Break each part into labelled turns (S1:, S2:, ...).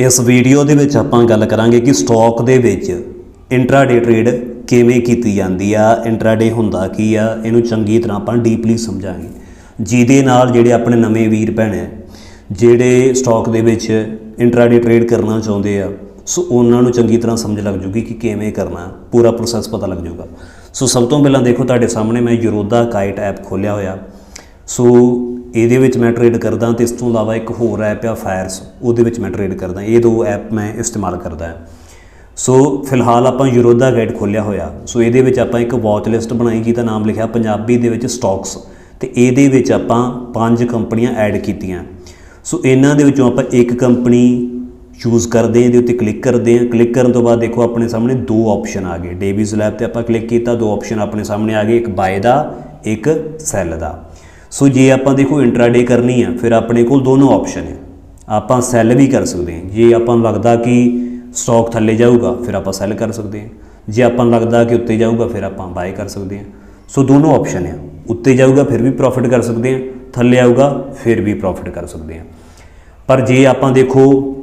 S1: ਇਸ ਵੀਡੀਓ ਦੇ ਵਿੱਚ ਆਪਾਂ ਗੱਲ ਕਰਾਂਗੇ ਕਿ ਸਟਾਕ ਦੇ ਵਿੱਚ ਇੰਟਰਾਡੇ ਟ੍ਰੇਡ ਕਿਵੇਂ ਕੀਤੀ ਜਾਂਦੀ ਆ ਇੰਟਰਾਡੇ ਹੁੰਦਾ ਕੀ ਆ, ਇਹਨੂੰ ਚੰਗੀ ਤਰ੍ਹਾਂ ਆਪਾਂ ਡੀਪਲੀ ਸਮਝਾਂਗੇ। ਜਿਹਦੇ ਨਾਲ ਜਿਹੜੇ ਆਪਣੇ ਨਵੇਂ ਵੀਰ ਭੈਣ ਆ ਜਿਹੜੇ ਸਟਾਕ ਦੇ ਵਿੱਚ ਇੰਟਰਾਡੇ ਟ੍ਰੇਡ ਕਰਨਾ ਚਾਹੁੰਦੇ ਆ, ਸੋ ਉਹਨਾਂ ਨੂੰ ਚੰਗੀ ਤਰ੍ਹਾਂ ਸਮਝ ਲੱਗ ਜੂਗੀ ਕਿ ਕਿਵੇਂ ਕਰਨਾ, ਪੂਰਾ ਪ੍ਰੋਸੈਸ ਪਤਾ ਲੱਗ ਜੂਗਾ। ਸੋ ਸਭ ਤੋਂ ਪਹਿਲਾਂ ਦੇਖੋ, ਤੁਹਾਡੇ ਸਾਹਮਣੇ ਮੈਂ ਯਰੋਦਾ ਕਾਈਟ ਐਪ ਖੋਲਿਆ ਹੋਇਆ। ਸੋ ਇਹਦੇ ਵਿੱਚ ਮੈਂ ਟ੍ਰੇਡ ਕਰਦਾ ਤੇ ਇਸ ਤੋਂ ਇਲਾਵਾ ਇੱਕ ਹੋਰ ਐਪ ਆ ਫਾਇਰਸ ਉਹਦੇ ਵਿੱਚ ਮੈਂ ਟ੍ਰੇਡ ਕਰਦਾ। ਇਹ ਦੋ ਐਪ ਮੈਂ ਇਸਤੇਮਾਲ ਕਰਦਾ ਹਾਂ। ਸੋ ਫਿਲਹਾਲ ਆਪਾਂ ਯੂਰੋਦਾ ਗਾਈਡ ਖੋਲਿਆ ਹੋਇਆ। ਸੋ ਇਹਦੇ ਵਿੱਚ ਆਪਾਂ ਇੱਕ ਵਾਚ ਲਿਸਟ ਬਣਾਈ ਜਿਹਦਾ ਨਾਮ ਲਿਖਿਆ ਪੰਜਾਬੀ ਦੇ ਵਿੱਚ ਸਟਾਕਸ ਤੇ ਇਹਦੇ ਵਿੱਚ ਆਪਾਂ ਪੰਜ ਕੰਪਨੀਆਂ ਐਡ ਕੀਤੀਆਂ। ਸੋ ਇਹਨਾਂ ਦੇ ਵਿੱਚੋਂ ਆਪਾਂ ਇੱਕ ਕੰਪਨੀ ਚੂਜ਼ ਕਰਦੇ ਹਾਂ, ਇਹਦੇ ਉੱਤੇ ਕਲਿੱਕ ਕਰਦੇ ਹਾਂ। ਕਲਿੱਕ ਕਰਨ ਤੋਂ ਬਾਅਦ ਦੇਖੋ ਆਪਣੇ ਸਾਹਮਣੇ ਦੋ ਆਪਸ਼ਨ ਆ ਗਏ। ਡੇਵਿਸ ਲੈਬ ਤੇ ਆਪਾਂ ਕਲਿੱਕ ਕੀਤਾ, ਦੋ ਆਪਸ਼ਨ ਆਪਣੇ ਸਾਹਮਣੇ ਆ ਗਏ। ਇੱਕ ਬਾਏ ਦਾ, ਇੱਕ ਸੈਲ ਦਾ। ਸੋ ਜੇ ਆਪਾਂ ਦੇਖੋ ਇੰਟਰਾਡੇ ਕਰਨੀ ਆ, ਫਿਰ ਆਪਣੇ ਕੋਲ ਦੋਨੋਂ ਆਪਸ਼ਨ ਹੈ ਆਪਾਂ ਸੈੱਲ ਵੀ ਕਰ ਸਕਦੇ ਹਾਂ। ਜੇ ਆਪਾਂ ਨੂੰ ਲੱਗਦਾ ਕਿ ਸਟਾਕ ਥੱਲੇ ਜਾਊਗਾ, ਫਿਰ ਆਪਾਂ ਸੈੱਲ ਕਰ ਸਕਦੇ ਹਾਂ। ਜੇ ਆਪਾਂ ਨੂੰ ਲੱਗਦਾ ਕਿ ਉੱਤੇ ਜਾਊਗਾ, ਫਿਰ ਆਪਾਂ ਬਾਏ ਕਰ ਸਕਦੇ ਹਾਂ। ਸੋ ਦੋਨੋਂ ਆਪਸ਼ਨ ਆ ਉੱਤੇ ਜਾਊਗਾ, ਫਿਰ ਵੀ ਪ੍ਰੋਫਿਟ ਕਰ ਸਕਦੇ ਹਾਂ। ਥੱਲੇ ਆਊਗਾ, ਫਿਰ ਵੀ ਪ੍ਰੋਫਿਟ ਕਰ ਸਕਦੇ ਹਾਂ। ਪਰ ਜੇ ਆਪਾਂ ਦੇਖੋ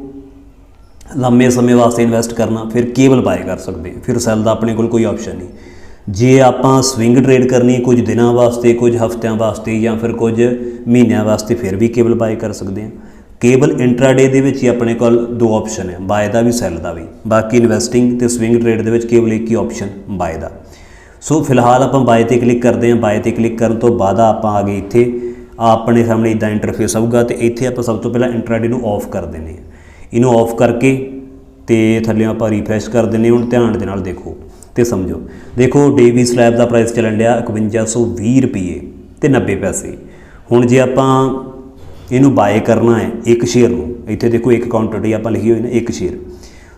S1: ਲੰਮੇ ਸਮੇਂ ਵਾਸਤੇ ਇਨਵੈਸਟ ਕਰਨਾ, ਫਿਰ ਕੇਵਲ ਬਾਏ ਕਰ ਸਕਦੇ ਹਾਂ। ਫਿਰ ਸੈੱਲ ਦਾ ਆਪਣੇ ਕੋਲ ਕੋਈ ਆਪਸ਼ਨ ਨਹੀਂ। ਜੇ ਆਪਾਂ ਸਵਿੰਗ ਟ੍ਰੇਡ ਕਰਨੀ ਕੁਝ ਦਿਨਾਂ ਵਾਸਤੇ, ਕੁਝ ਹਫ਼ਤਿਆਂ ਵਾਸਤੇ ਜਾਂ ਫਿਰ ਕੁਝ ਮਹੀਨਿਆਂ ਵਾਸਤੇ ਫਿਰ ਵੀ ਕੇਬਲ ਬਾਏ ਕਰ ਸਕਦੇ ਹਾਂ। ਕੇਬਲ ਇੰਟਰਾਡੇ ਦੇ ਵਿੱਚ ਹੀ ਆਪਣੇ ਕੋਲ ਦੋ ਆਪਸ਼ਨ ਹੈ ਬਾਏ ਦਾ ਵੀ ਸੈਲ ਦਾ ਵੀ। ਬਾਕੀ ਇਨਵੈਸਟਿੰਗ ਤੇ ਸਵਿੰਗ ਟ੍ਰੇਡ ਦੇ ਵਿੱਚ ਕੇਵਲ ਇੱਕ ਹੀ ਆਪਸ਼ਨ ਬਾਏ ਦਾ। ਸੋ ਫਿਲਹਾਲ ਆਪਾਂ ਬਾਏ ਤੇ ਕਲਿੱਕ ਕਰਦੇ ਹਾਂ। ਬਾਏ ਤੇ ਕਲਿੱਕ ਕਰਨ ਤੋਂ ਬਾਅਦ ਆਪਾਂ ਆ ਗਏ ਇੱਥੇ। ਆਪਣੇ ਸਾਹਮਣੇ ਇਦਾਂ ਇੰਟਰਫੇਸ ਆਊਗਾ ਤੇ ਇੱਥੇ ਆਪਾਂ ਸਭ ਤੋਂ ਪਹਿਲਾਂ ਇੰਟਰਾਡੇ ਨੂੰ ਆਫ ਕਰ ਦਿੰਦੇ ਹਾਂ। ਇਹਨੂੰ ਆਫ ਕਰਕੇ ਤੇ ਥੱਲੇ ਆਪਾਂ ਰੀਫਰੈਸ਼ ਕਰ ਦਿੰਦੇ ਹਾਂ। ਹੁਣ ਧਿਆਨ ਦੇ ਨਾਲ ਦੇਖੋ। ਤੇ ਸਮਝੋ। ਦੇਖੋ ਡੇਵੀ ਸਲੈਬ ਦਾ ਪ੍ਰਾਈਸ ਚੱਲਣ ਡਿਆ 5120 ਰੁਪਏ ਤੇ 90 ਪੈਸੇ। ਹੁਣ ਜੇ ਆਪਾਂ ਇਹਨੂੰ ਬਾਏ ਕਰਨਾ ਹੈ ਇੱਕ ਸ਼ੇਅਰ ਨੂੰ, ਇੱਥੇ ਦੇਖੋ ਇੱਕ ਕੁਆਂਟੀਟੀ ਆਪਾਂ ਲਿਖੀ ਹੋਈ ਨਾ ਇੱਕ ਸ਼ੇਅਰ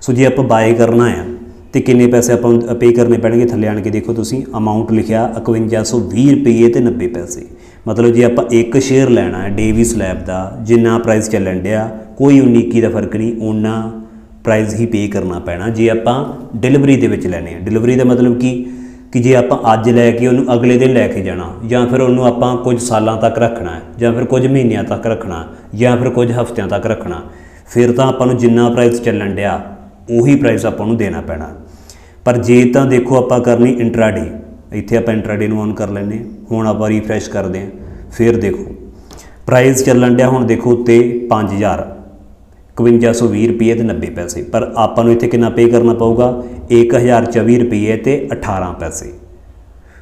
S1: ਸੋ ਜੇ ਆਪਾਂ ਬਾਏ ਕਰਨਾ ਹੈ ਤੇ ਕਿੰਨੇ ਪੈਸੇ ਆਪਾਂ ਪੇ ਕਰਨੇ ਪੈਣਗੇ? ਥੱਲੇ ਆਣ ਕੇ ਦੇਖੋ ਤੁਸੀਂ ਅਮਾਉਂਟ ਲਿਖਿਆ 5120 ਰੁਪਏ ਤੇ 90 ਪੈਸੇ। ਮਤਲਬ ਜੇ ਆਪਾਂ ਇੱਕ ਸ਼ੇਅਰ ਲੈਣਾ ਹੈ ਡੇਵੀ ਸਲੈਬ ਦਾ, ਜਿੰਨਾ ਪ੍ਰਾਈਸ ਚੱਲਣ ਡਿਆ, ਕੋਈ 19 ਦਾ ਫ਼ਰਕ ਨਹੀਂ ਉਹਨਾਂ ਪ੍ਰਾਈਸ ਹੀ ਪੇ ਕਰਨਾ ਪੈਣਾ, ਜੇ ਆਪਾਂ ਡਿਲੀਵਰੀ ਦੇ ਵਿੱਚ ਲੈਣੇ ਆ ਡਿਲੀਵਰੀ ਦਾ ਮਤਲਬ ਕੀ? ਕਿ ਜੇ ਆਪਾਂ ਅੱਜ ਲੈ ਕੇ ਉਹਨੂੰ ਅਗਲੇ ਦਿਨ ਲੈ ਕੇ ਜਾਣਾ, ਜਾਂ ਫਿਰ ਉਹਨੂੰ ਆਪਾਂ ਕੁਝ ਸਾਲਾਂ ਤੱਕ ਰੱਖਣਾ ਹੈ, ਜਾਂ ਫਿਰ ਕੁਝ ਮਹੀਨਿਆਂ ਤੱਕ ਰੱਖਣਾ, ਜਾਂ ਫਿਰ ਕੁਝ ਹਫ਼ਤਿਆਂ ਤੱਕ ਰੱਖਣਾ, ਫਿਰ ਤਾਂ ਆਪਾਂ ਨੂੰ ਜਿੰਨਾ ਪ੍ਰਾਈਸ ਚੱਲਣ ਡਿਆ, ਉਹੀ ਪ੍ਰਾਈਸ ਆਪਾਂ ਨੂੰ ਦੇਣਾ ਪੈਣਾ। ਪਰ ਜੇ ਤਾਂ ਦੇਖੋ ਆਪਾਂ ਕਰਨੀ ਇੰਟਰਾਡੇ ਇੱਥੇ ਆਪਾਂ ਇੰਟਰਾਡੇ ਨੂੰ ਔਨ ਕਰ ਲੈਨੇ ਹੁਣ ਆਪਾਂ ਰੀਫਰੈਸ਼ ਕਰਦੇ ਹਾਂ, ਫਿਰ ਦੇਖੋ। ਪ੍ਰਾਈਸ ਚੱਲਣ ਡਿਆ ਹੁਣ ਦੇਖੋ ਉੱਤੇ 5000 5120 ਰੁਪਏ ਤੇ 90 ਪੈਸੇ। ਪਰ ਆਪਾਂ ਨੂੰ ਇੱਥੇ ਕਿੰਨਾ ਪੇ ਕਰਨਾ ਪਊਗਾ? 1024 ਰੁਪਏ ਤੇ 18 ਪੈਸੇ।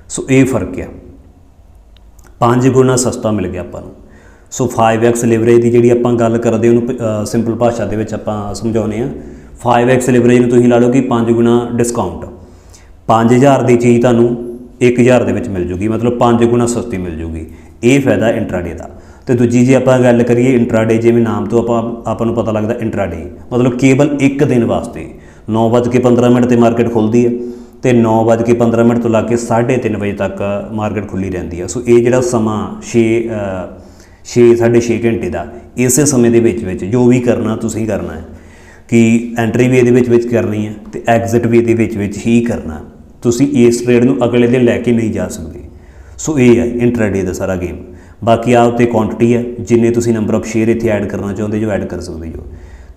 S1: ਸੋ ਇਹ ਫ਼ਰਕ ਆ। 5 ਗੁਣਾ ਸਸਤਾ ਮਿਲ ਗਿਆ ਆਪਾਂ ਨੂੰ। ਸੋ 5x ਲਿਵਰੇਜ ਦੀ ਜਿਹੜੀ ਆਪਾਂ ਗੱਲ ਕਰਦੇ, ਉਹਨੂੰ ਸਿੰਪਲ ਭਾਸ਼ਾ ਦੇ ਵਿੱਚ ਆਪਾਂ ਸਮਝਾਉਨੇ ਆ 5x ਲਿਵਰੇਜ ਨੂੰ ਤੁਸੀਂ ਲਾ ਲਓ ਕਿ 5 ਗੁਣਾ ਡਿਸਕਾਊਂਟ 5000 ਦੀ ਚੀਜ਼ ਤੁਹਾਨੂੰ 1000 ਦੇ ਵਿੱਚ ਮਿਲ ਜੂਗੀ। ਮਤਲਬ 5 ਗੁਣਾ ਸਸਤੀ ਮਿਲ ਜੂਗੀ। ਇਹ ਫਾਇਦਾ ਇੰਟਰਾਡੇ ਦਾ। ਤੇ ਦੂਜੀ ਜੇ ਆਪਾਂ ਗੱਲ ਕਰੀਏ ਇੰਟਰਾਡੇ ਜਿਵੇਂ ਨਾਮ ਤੋਂ ਆਪਾਂ ਆਪਾਂ ਨੂੰ ਪਤਾ ਲੱਗਦਾ ਇੰਟਰਾਡੇ ਮਤਲਬ ਕੇਵਲ ਇੱਕ ਦਿਨ ਵਾਸਤੇ। 9:15 ਮਿੰਟ ਤੇ ਮਾਰਕੀਟ ਖੁੱਲਦੀ ਹੈ ਤੇ 9:15 ਮਿੰਟ ਤੋਂ ਲਾ ਕੇ 3:30 ਵਜੇ ਤੱਕ ਮਾਰਕੀਟ ਖੁੱਲੀ ਰਹਿੰਦੀ ਹੈ। ਸੋ ਇਹ ਜਿਹੜਾ ਸਮਾਂ 6 6 6.5 ਘੰਟੇ ਦਾ, ਇਸੇ ਸਮੇਂ ਦੇ ਵਿੱਚ ਵਿੱਚ ਜੋ ਵੀ ਕਰਨਾ, ਤੁਸੀਂ ਕਰਨਾ ਹੈ। ਕਿ ਐਂਟਰੀ ਵੀ ਇਹਦੇ ਵਿੱਚ ਵਿੱਚ ਕਰਨੀ ਹੈ ਤੇ ਐਗਜ਼ਿਟ ਵੀ ਇਹਦੇ ਵਿੱਚ ਵਿੱਚ ਹੀ ਕਰਨਾ ਤੁਸੀਂ ਇਸ ਟ੍ਰੇਡ ਨੂੰ ਅਗਲੇ ਦਿਨ ਲੈ ਕੇ ਨਹੀਂ ਜਾ ਸਕਦੇ। ਸੋ ਇਹ ਹੈ ਇੰਟਰਾਡੇ ਦਾ ਸਾਰਾ ਗੇਮ ਬਾਕੀ ਆ ਉੱਤੇ ਕੁਆਂਟੀਟੀ ਹੈ, ਜਿੰਨੇ ਤੁਸੀਂ ਨੰਬਰ ਆਫ ਸ਼ੇਅਰ ਇੱਥੇ ਐਡ ਕਰਨਾ ਚਾਹੁੰਦੇ ਜੋ ਐਡ ਕਰ ਸਕਦੇ ਜੋ।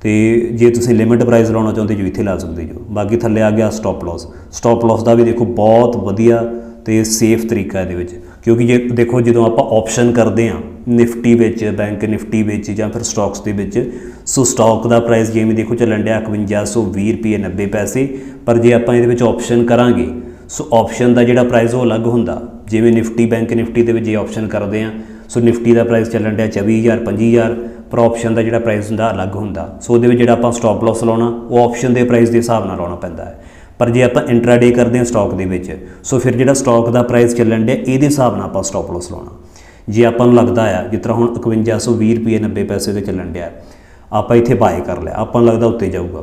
S1: ਤੇ ਜੇ ਤੁਸੀਂ ਲਿਮਿਟ ਪ੍ਰਾਈਸ ਲਾਉਣਾ ਚਾਹੁੰਦੇ ਜੋ ਇੱਥੇ ਲਾ ਸਕਦੇ ਜੋ। ਬਾਕੀ ਥੱਲੇ ਆ ਗਿਆ ਸਟਾਪ ਲਾਸ ਸਟਾਪ ਲਾਸ ਦਾ ਵੀ ਦੇਖੋ ਬਹੁਤ ਵਧੀਆ ਤੇ ਸੇਫ ਤਰੀਕਾ ਇਹਦੇ ਵਿੱਚ। ਕਿਉਂਕਿ ਜੇ ਦੇਖੋ ਜਦੋਂ ਆਪਾਂ ਆਪਸ਼ਨ ਕਰਦੇ ਆ ਨਿਫਟੀ ਵਿੱਚ ਬੈਂਕ ਨਿਫਟੀ ਵਿੱਚ ਜਾਂ ਫਿਰ ਸਟਾਕਸ ਦੇ ਵਿੱਚ, ਸੋ ਸਟਾਕ ਦਾ ਪ੍ਰਾਈਸ ਜਿਵੇਂ ਦੇਖੋ ਚੱਲਣ ਡਿਆ 5120 ਰੁਪਏ 90 ਪੈਸੇ। ਪਰ ਜੇ ਆਪਾਂ ਇਹਦੇ ਵਿੱਚ ਆਪਸ਼ਨ ਕਰਾਂਗੇ, ਸੋ ਆਪਸ਼ਨ ਦਾ ਜਿਹੜਾ ਪ੍ਰਾਈਸ ਉਹ ਅਲੱਗ ਹੁੰਦਾ। ਜਿਵੇਂ ਨਿਫਟੀ ਬੈਂਕ ਨਿਫਟੀ ਦੇ ਵਿੱਚ ਜੇ ਆਪਸ਼ਨ ਕਰਦੇ ਆ ਸੋ ਨਿਫਟੀ ਦਾ ਪ੍ਰਾਈਸ ਚੱਲਣ ਡਿਆ 24000 25000 ਪਰ ਆਪਸ਼ਨ ਦਾ ਜਿਹੜਾ ਪ੍ਰਾਈਸ ਹੁੰਦਾ, ਅਲੱਗ ਹੁੰਦਾ। ਸੋ ਉਹਦੇ ਵਿੱਚ ਜਿਹੜਾ ਆਪਾਂ ਸਟਾਪ ਲਾਸ ਲਾਉਣਾ, ਉਹ ਆਪਸ਼ਨ ਦੇ ਪ੍ਰਾਈਸ ਦੇ ਹਿਸਾਬ ਨਾਲ ਲਾਉਣਾ ਪੈਂਦਾ ਹੈ। ਪਰ ਜੇ ਆਪਾਂ ਇੰਟਰਾਡੇ ਕਰਦੇ ਹਾਂ ਸਟਾਕ ਦੇ ਵਿੱਚ, ਸੋ ਫਿਰ ਜਿਹੜਾ ਸਟਾਕ ਦਾ ਪ੍ਰਾਈਸ ਚੱਲਣ ਡਿਆ, ਇਹਦੇ ਹਿਸਾਬ ਨਾਲ ਆਪਾਂ ਸਟਾਪ ਲਾਸ ਲਾਉਣਾ। ਜੇ ਆਪਾਂ ਨੂੰ ਲੱਗਦਾ ਆ, ਜਿਸ ਤਰ੍ਹਾਂ ਹੁਣ 5120 ਰੁਪਏ 90 ਪੈਸੇ ਦੇ ਚੱਲਣ ਡਿਆ, ਆਪਾਂ ਇੱਥੇ ਬਾਏ ਕਰ ਲਿਆ। ਆਪਾਂ ਨੂੰ ਲੱਗਦਾ ਉੱਤੇ ਜਾਊਗਾ।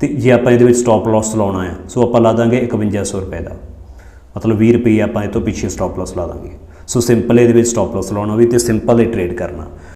S1: ਤੇ ਜੇ ਆਪਾਂ ਇਹਦੇ ਵਿੱਚ ਸਟਾਪ ਲਾਸ ਲਾਉਣਾ ਹੈ ਸੋ ਆਪਾਂ ਲਾ ਦਾਂਗੇ 5100 ਰੁਪਏ ਦਾ। ਮਤਲਬ 20 ਰੁਪਏ ਆਪਾਂ ਇਹ ਤੋਂ ਪਿੱਛੇ ਸਟਾਪ ਲਾਸ ਲਾ ਦਾਂਗੇ। ਸੋ ਸਿੰਪਲ ਇਹਦੇ ਵਿੱਚ ਸਟਾਪ ਲਾਸ ਲਾਉਣਾ ਵੀ ਤੇ ਸਿੰਪਲ ਹੀ ਟ੍ਰੇਡ ਕਰਨਾ।